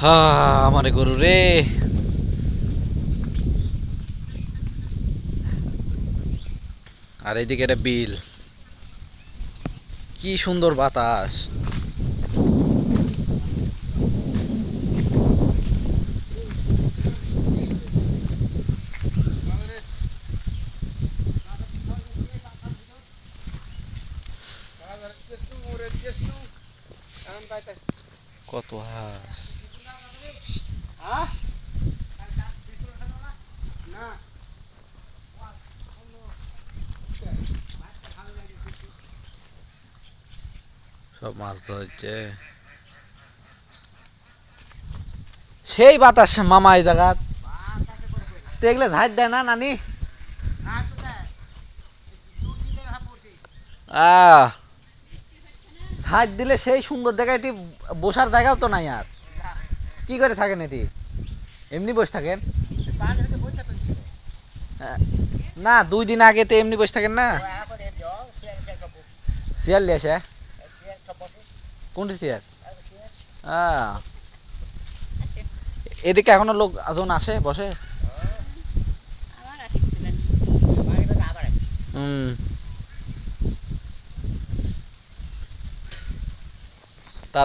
হা আমারে গরু রে। আর এইদিকে একটা বিল। কি সুন্দর বাতাস। কত হাঁস। সব মাছ ধরছে। সেই বাতাস মামা এই জায়গা দেখলে ঝাড় দেয় না নানি? ঝাঁট দিলে সেই সুন্দর জায়গায় এটি বসার জায়গাও তো নাই আর। কি করে থাকেন এটি? এমনি বসে থাকেন? হ্যাঁ। না দুই দিন আগে তো এমনি বসে থাকেন না? চেয়ার লিয়ে আসে কোনটি চেয়ার এদিকে এখনও লোক জন আসে বসে? হুম।